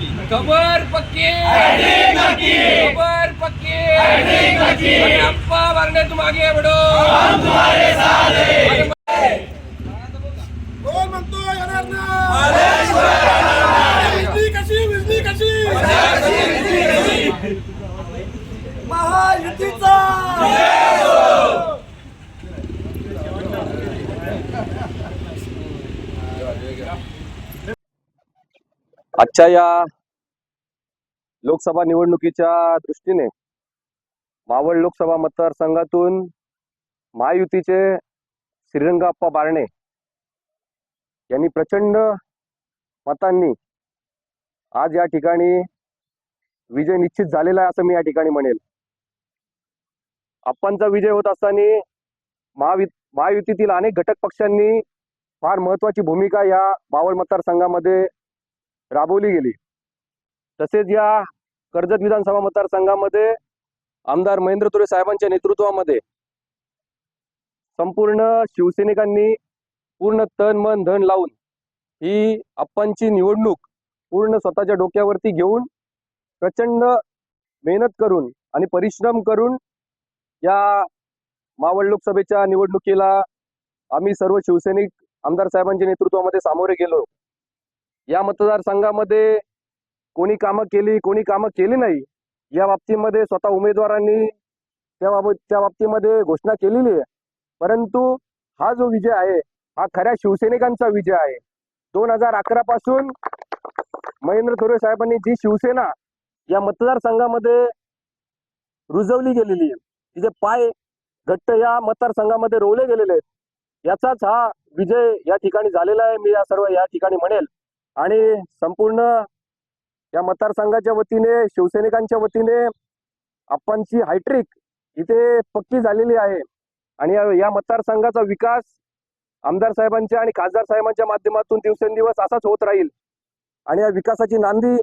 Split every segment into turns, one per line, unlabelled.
खबर पक्की. खबर पक्की. अप्पा मारणे तुम आगे बडो हो
कोण म्हणतो येणार ना. कशी विजली कशी? महायुतीचा.
आजच्या या लोकसभा निवडणुकीच्या दृष्टीने मावळ लोकसभा मतदारसंघातून महायुतीचे श्रीरंगाप्पा बारणे यांनी प्रचंड मतांनी आज या ठिकाणी विजय निश्चित झालेला आहे असं मी या ठिकाणी म्हणेल. आप्पांचा विजय होत असताना महावि महायुतीतील अनेक घटक पक्षांनी फार महत्वाची भूमिका या मावळ मतदारसंघामध्ये राबवली गेली. तसेच या कर्जत विधानसभा मतदारसंघामध्ये आमदार महेंद्र तुरे साहेबांच्या नेतृत्वामध्ये संपूर्ण शिवसैनिकांनी पूर्ण तन मन धन लावून ही आप्पांची निवडणूक पूर्ण स्वतःच्या डोक्यावरती घेऊन प्रचंड मेहनत करून आणि परिश्रम करून या मावळ लोकसभेच्या निवडणुकीला आम्ही सर्व शिवसैनिक आमदार साहेबांच्या नेतृत्वामध्ये सामोरे गेलो. या मतदारसंघामध्ये कोणी कामं केली कोणी कामं केली नाही या बाबतीमध्ये स्वतः उमेदवारांनी त्या बाबत त्या बाबतीमध्ये घोषणा केलेली आहे. परंतु हा जो विजय आहे हा खऱ्या शिवसैनिकांचा विजय आहे. दोन हजार अकरा पासून महेंद्र थोरे साहेबांनी जी शिवसेना या मतदारसंघामध्ये रुजवली गेलेली आहे तिचे पाय घट्ट या मतदारसंघामध्ये रोवले गेलेले आहेत. याचाच हा विजय या ठिकाणी झालेला आहे. मी या सर्व या ठिकाणी म्हणेल. आणि संपूर्ण या मतदारसंघाच्या वतीने शिवसैनिकांच्या वतीने आप्पांची हायट्रिक इथे पक्की झालेली आहे. आणि या- मतदारसंघाचा विकास आमदार साहेबांच्या आणि खासदार साहेबांच्या माध्यमातून दिवसेंदिवस असाच होत राहील. आणि या विकासाची नांदी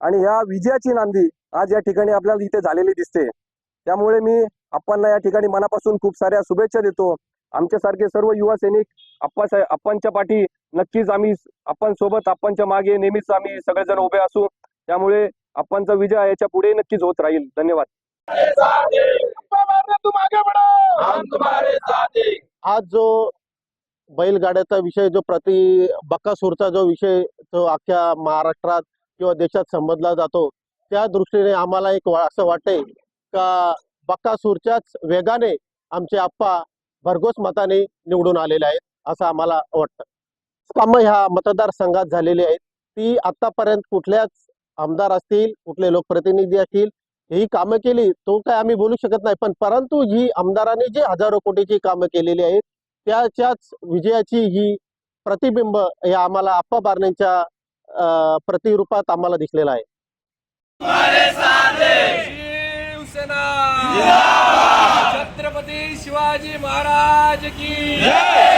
आणि या विजयाची नांदी आज या ठिकाणी आपल्याला इथे झालेली दिसते. त्यामुळे मी आप्पांना या ठिकाणी मनापासून खूप साऱ्या शुभेच्छा देतो. आमच्यासारखे सर्व युवा सैनिक आप्पासाहेब आप्पांच्या पाठी नक्कीच आम्ही आपण सोबत आपणच्या मागे नेहमीच आम्ही सगळेजण उभे असू. त्यामुळे आपणचा विजय याच्यापुढे नक्कीच होत राहील. धन्यवाद.
आज जो बैलगाड्याचा विषय जो प्रति बकासूरचा जो विषय जो अख्ख्या महाराष्ट्रात किंवा देशात संबोधला जातो त्या दृष्टीने आम्हाला एक असं वाटते का बकासूरच्याच वेगाने आमचे आप्पा भरघोस मताने निवडून आलेले आहेत असं आम्हाला वाटतं. कामं ह्या मतदारसंघात झालेली आहेत. ती आतापर्यंत कुठल्याच आमदार असतील कुठले लोकप्रतिनिधी असतील ही कामं केली तो काय आम्ही बोलू शकत नाही. पण परंतु ही आमदारांनी जी हजारो कोटीची कामं केलेली आहेत त्याच्याच विजयाची ही प्रतिबिंब हे आम्हाला आप्पा बारण्यांच्या अं, प्रतिरूपात आम्हाला दिसलेलं आहे
शिवसेना छत्रपती शिवाजी महाराज की